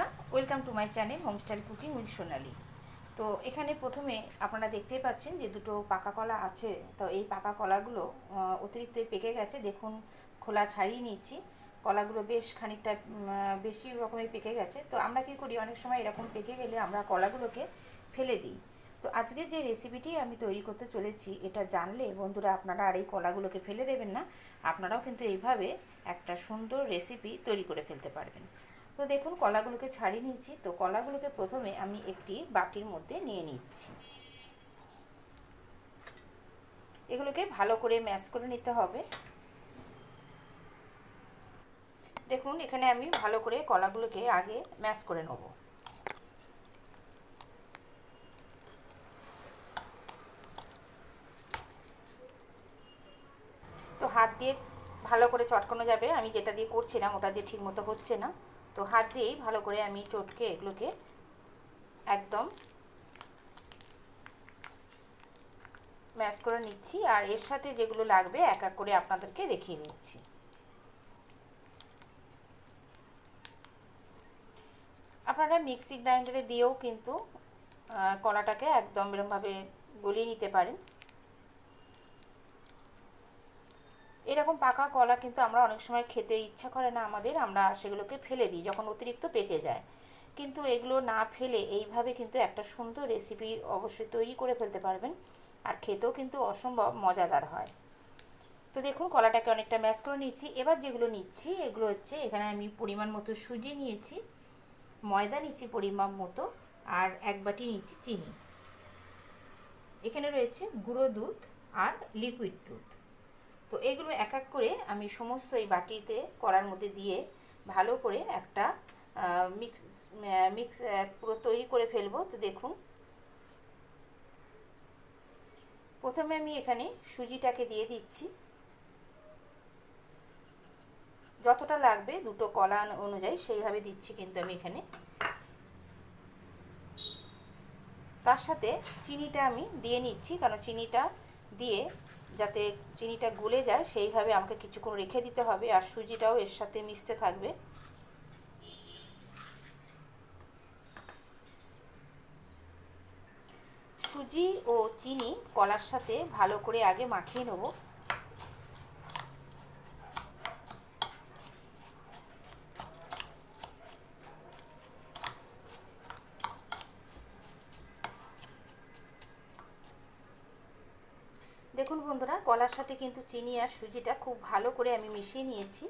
বন্ধুরা welcome to my channel homestyle cooking with Sonali তো এখানে প্রথমে আপনারা দেখতেই পাচ্ছেন যে দুটো পাকা কলা আছে। তো এই পাকা কলাগুলো অতিরিক্ত পেকে গেছে। দেখুন, খোলা ছাড়িয়ে নিয়েছি। কলাগুলো বেশ খানিকটা বেশি রকমের পেকে গেছে। তো আমরা কী করি, অনেক সময় এরকম পেকে গেলে আমরা কলাগুলোকে ফেলে দিই। তো আজকে যে রেসিপিটি আমি তৈরি করতে চলেছি, এটা জানলে বন্ধুরা আপনারা আর এই কলাগুলোকে ফেলে দেবেন না। আপনারাও কিন্তু এইভাবে একটা সুন্দর রেসিপি তৈরি করে ফেলতে পারবেন। তো দেখুন, কলাগুলোকে ছাড়িয়ে নিয়েছি। তো কলাগুলোকে প্রথমে আমি একটি বাটির মধ্যে নিয়ে নিচ্ছি। এগুলোকে ভালো করে ম্যাশ করে নিতে হবে। দেখুন, এখানে আমি ভালো করে কলাগুলোকে আগে ম্যাশ করে নেব। তো হাত দিয়ে ভালো করে চটকানো যাবে। আমি যেটা দিয়ে করছিলাম, ওটা দিয়ে ঠিক মতো হচ্ছে না। তো হাত দিয়েই ভালো করে আমি চটকে এগুলোকে একদম ম্যাশ করে নিচ্ছি আর এর সাথে যেগুলো লাগবে এক এক করে আপনাদেরকে দেখিয়ে দিচ্ছি। আপনারা মিক্সি গ্রাইন্ডারে দিয়েও কিন্তু কলাটাকে একদম এরকমভাবে গলিয়ে নিতে পারেন। এরকম পাকা কলা কিন্তু আমরা অনেক সময় খেতে ইচ্ছা করে না আমাদের, আমরা সেগুলোকে ফেলে দিই যখন অতিরিক্ত পেকে যায়। কিন্তু এগুলো না ফেলে এইভাবে কিন্তু একটা সুন্দর রেসিপি অবশ্যই তৈরি করে ফেলতে পারবেন আর খেতেও কিন্তু অসম্ভব মজাদার হয়। তো দেখুন কলাটাকে অনেকটা ম্যাশ করে নিচ্ছি এবার যেগুলো নিচ্ছি, এগুলো হচ্ছে এখানে আমি পরিমাণ মতো সুজি নিয়েছি, ময়দা নিচ্ছি পরিমাণ মতো, আর এক বাটি নিচ্ছি চিনি। এখানে রয়েছে গুঁড়ো দুধ আর লিকুইড দুধ। তো এগুলো এক এক করে আমি সমস্ত এই বাটিতে কড়ার মধ্যে দিয়ে ভালো করে একটা মিক্স মিক্স পুরো তৈরি করে ফেলব। তো দেখুন, প্রথমে আমি এখানে সুজিটাকে দিয়ে দিচ্ছি। যতটা লাগবে দুটো কলা অনুযায়ী সেইভাবে দিচ্ছি কিন্তু আমি এখানে। তার সাথে চিনিটা আমি দিয়ে নিচ্ছি, কারণ চিনিটা দিয়ে যাতে চিনিটা গলে যায়, সেইভাবে আমাকে কিছুক্ষণ রেখে দিতে হবে আর সুজিটাও এর সাথে মিশতে থাকবে। সুজি ও চিনি কলার সাথে ভালো করে আগে মাখিয়ে নেব। দেখুন বন্ধুরা, কলার সাথে কিন্তু চিনি আর সুজিটা খুব ভালো করে আমি মিশিয়ে নিয়েছি।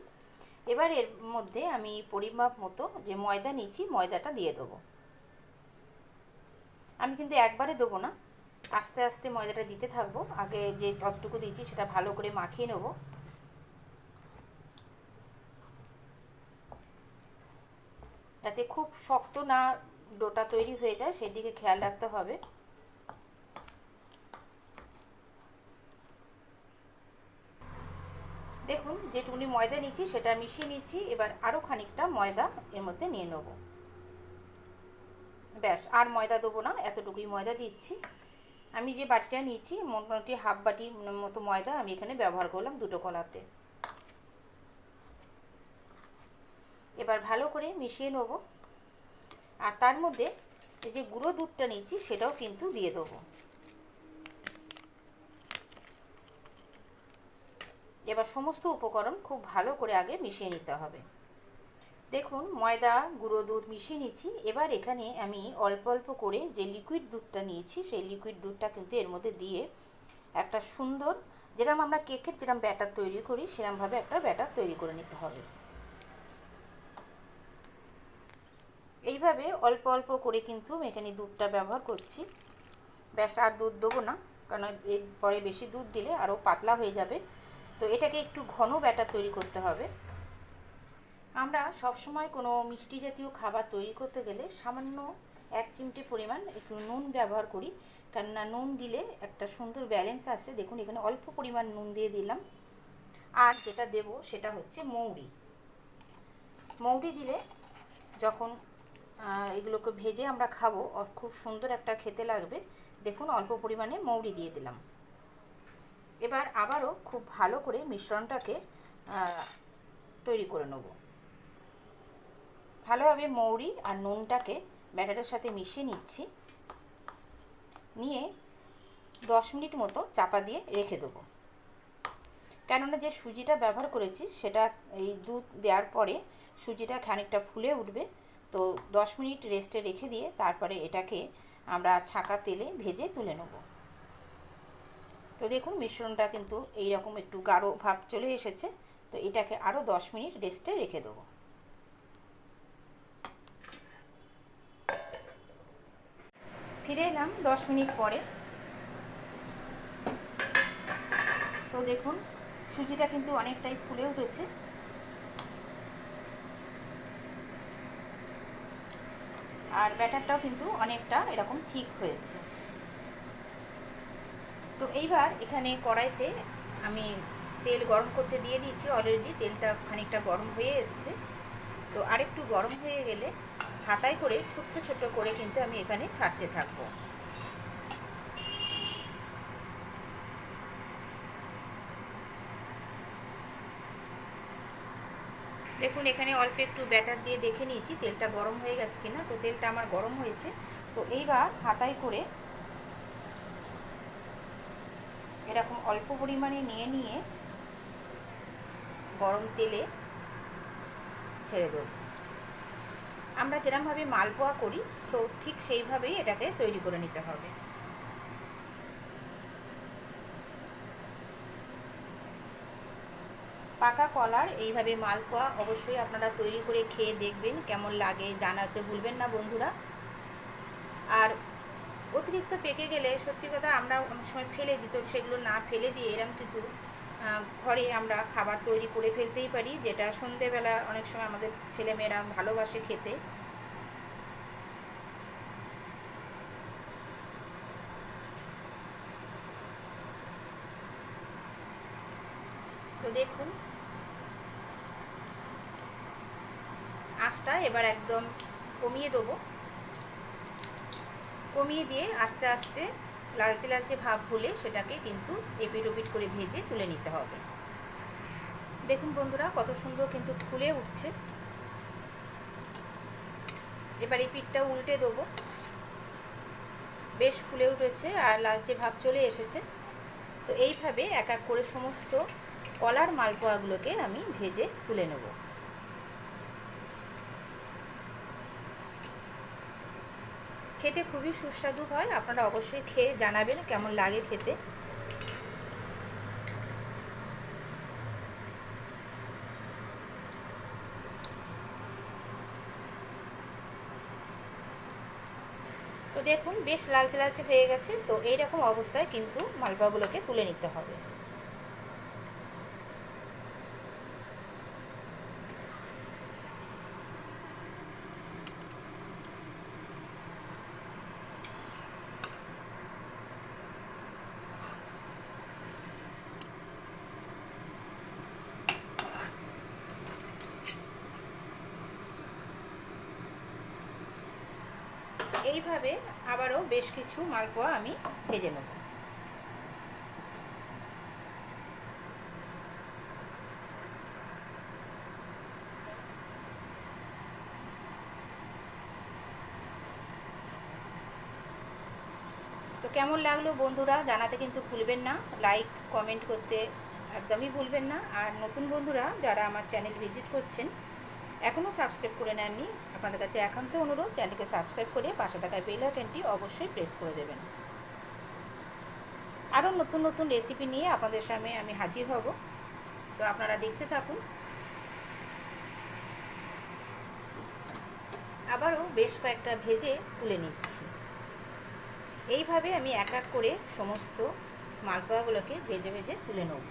এবার এর মধ্যে আমি পরিমাপ মতো যে ময়দা নিয়েছি, ময়দাটা দিয়ে দেবো। আমি কিন্তু একবারে দেবো না, আস্তে আস্তে ময়দাটা দিতে থাকব। আগে যে ততটুকু দিয়েছি, সেটা ভালো করে মাখিয়ে নেব। যাতে খুব শক্ত না ডোটা তৈরি হয়ে যায়, সেদিকে খেয়াল রাখতে হবে। দেখুন যেটুকুনি ময়দা নিচ্ছি সেটা মিশিয়ে নিচ্ছি এবার আরও খানিকটা ময়দা এর মধ্যে নিয়ে নেব। ব্যাস, আর ময়দা দেবো না, এতটুকুই ময়দা দিচ্ছি। আমি যে বাটিটা নিয়েছি, মোটামুটি হাফ বাটি মতো ময়দা আমি এখানে ব্যবহার করলাম দুটো কলাতে। এবার ভালো করে মিশিয়ে নেব। আর তার মধ্যে এই যে গুঁড়ো দুধটা নিয়েছি, সেটাও কিন্তু দিয়ে দেবো। এবার সমস্ত উপকরণ খুব ভালো করে আগে মিশিয়ে নিতে হবে। দেখুন, ময়দা, গুঁড়ো দুধ মিশিয়ে নিচ্ছি। এবার এখানে আমি অল্প অল্প করে যে লিকুইড দুধটা নিয়েছি, সেই লিকুইড দুধটা কিন্তু এর মধ্যে দিয়ে একটা সুন্দর যেরকম আমরা কেকের যেরকম ব্যাটার তৈরি করি সেরকমভাবে একটা ব্যাটার তৈরি করে নিতে হবে। এইভাবে অল্প অল্প করে কিন্তু এখানে দুধটা ব্যবহার করছি। ব্যাস, আর দুধ দেবো না, কারণ এরপরে বেশি দুধ দিলে আরও পাতলা হয়ে যাবে। তো এটাকে একটু ঘন ব্যাটার তৈরি করতে হবে। আমরা সব সময় কোনো মিষ্টি জাতীয় খাবার তৈরি করতে গেলে সামান্য এক চিমটি পরিমাণ একটু নুন ব্যবহার করি। কেননা নুন দিলে একটা সুন্দর ব্যালেন্স আসে। দেখুন, এখানে অল্প পরিমাণ নুন দিয়ে দিলাম। আর যেটা দেব সেটা হচ্ছে মৌরি। মৌরি দিলে যখন এগুলোকে ভেজে আমরা খাব খুব সুন্দর একটা খেতে লাগবে। দেখুন, অল্প পরিমাণে মৌরি দিয়ে দিলাম। এবার আবারও খুব ভালো করে মিশ্রণটাকে তৈরি করে নেব। ভালোভাবে মৌরি আর নুনটাকে ব্যাটারের সাথে মিশিয়ে নিচ্ছি। নিয়ে দশ মিনিট মতো চাপা দিয়ে রেখে দেবো। কেননা যে সুজিটা ব্যবহার করেছি, সেটা এই দুধ দেওয়ার পরে সুজিটা খানিকটা ফুলে উঠবে। তো দশ মিনিট রেস্টে রেখে দিয়ে তারপরে এটাকে আমরা ছাকা তেলে ভেজে তুলে নেব। তো দেখুন মিশ্রণটা কিন্তু এই রকম একটু গাঢ় ভাব চলে এসেছে। তো এটাকে আরও দশ মিনিট রেস্টে রেখে দেবো। ফিরে এলাম দশ মিনিট পরে। তো দেখুন, সুজিটা কিন্তু অনেকটাই ফুলে উঠেছে। আর ব্যাটারটাও কিন্তু অনেকটা এরকম ঠিক হয়েছে। তো এইবার এখানে কড়াইতে আমি তেল গরম করতে দিয়ে দিয়েছি অলরেডি তেলটা খানিকটা গরম হয়ে এসছে। তো আরেকটু গরম হয়ে গেলে হাতায় করে ছোট্ট ছোট্ট করে কিন্তু আমি এখানে ছাড়তে থাকব। দেখুন, এখানে অল্প একটু ব্যাটার দিয়ে দেখে নিয়েছি, তেলটা গরম হয়ে গেছে কিনা। তো তেলটা আমার গরম হয়েছে। তো এইবার হাতায় করে এরকম অল্প পরিমাণে নিয়ে নিয়ে গরম তেলে ছেড়ে দেব। আমরা যেরকমভাবে মালপোয়া করি, তো ঠিক সেইভাবেই এটাকে তৈরি করে নিতে হবে। পাকা কলার এইভাবে মালপোয়া অবশ্যই আপনারা তৈরি করে খেয়ে দেখবেন, কেমন লাগে জানাতে ভুলবেন না বন্ধুরা। আর অতিরিক্ত পেকে গেলে সত্যি কথা আমরা অনেক সময় ফেলে দিত সেগুলো না ফেলে দিয়ে এরম কিন্তু ঘরে আমরা খাবার তৈরি করে ফেলতেই পারি, যেটা সন্ধেবেলা অনেক সময় আমাদের ছেলেমেয়েরা ভালোবাসে খেতে। তো দেখুন। আঁচটা এবার একদম কমিয়ে দেবো। কমিয়ে দিয়ে আস্তে আস্তে লালচে লালচে ভাব হলে সেটাকে কিন্তু এপিট ওপিট করে ভেজে তুলে নিতে হবে। দেখুন বন্ধুরা, কত সুন্দর কিন্তু ফুলে উঠছে। এবার এই পিঠটা উল্টে দেবো। বেশ ফুলে উঠেছে আর লালচে ভাব চলে এসেছে। তো এইভাবে এক এক করে সমস্ত কলার মালপোয়াগুলোকে আমি ভেজে তুলে নেব। খেতে খুবই সুস্বাদু হয়। আপনারা অবশ্যই খেয়ে জানাবেন কেমন লাগে খেতে। তো দেখুন, বেশ লালচে লালচে হয়ে গেছে। তো এইরকম অবস্থায় কিন্তু মালপোয়াগুলোকে তুলে নিতে হবে। এইভাবে আবারও বেশ কিছু মালপোয়া আমি ভেজে নেব। তো কেমন লাগল বন্ধুরা জানাতে কিন্তু ভুলবেন না লাইক কমেন্ট করতে একদমই ভুলবেন না। আর নতুন বন্ধুরা যারা আমার চ্যানেল ভিজিট করছেন এখনও সাবস্ক্রাইব করে নেননি? আপনাদের কাছে একান্ত অনুরোধ চ্যানেলকে সাবস্ক্রাইব করে পাশে থাকা বেল আইকনটি অবশ্যই প্রেস করে দেবেন। আরও নতুন নতুন রেসিপি নিয়ে আপনাদের সামনে আমি হাজির হব। তো আপনারা দেখতে থাকুন। আবারও বেশ কয়েকটা ভেজে তুলে নিচ্ছি। এইভাবে আমি এক এক করে সমস্ত মালপোয়াগুলোকে ভেজে ভেজে তুলে নেব।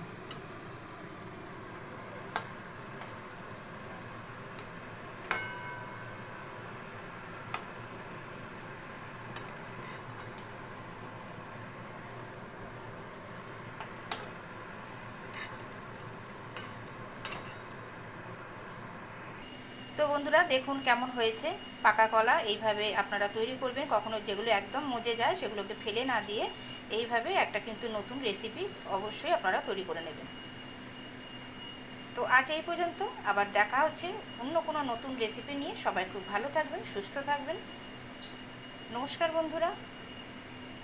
বন্ধুরা, দেখুন কেমন হয়েছে। পাকা কলা এইভাবে আপনারা তৈরি করবেন, কখনো যেগুলো একদম মজে যায় সেগুলোকে ফেলে না দিয়ে এইভাবে একটা কিন্তু নতুন রেসিপি অবশ্যই আপনারা তৈরি করে নেবেন। তো আজ এই পর্যন্ত, আবার দেখা হচ্ছে অন্য কোনো নতুন রেসিপি নিয়ে। সবাই খুব ভালো থাকবেন, সুস্থ থাকবেন। নমস্কার বন্ধুরা।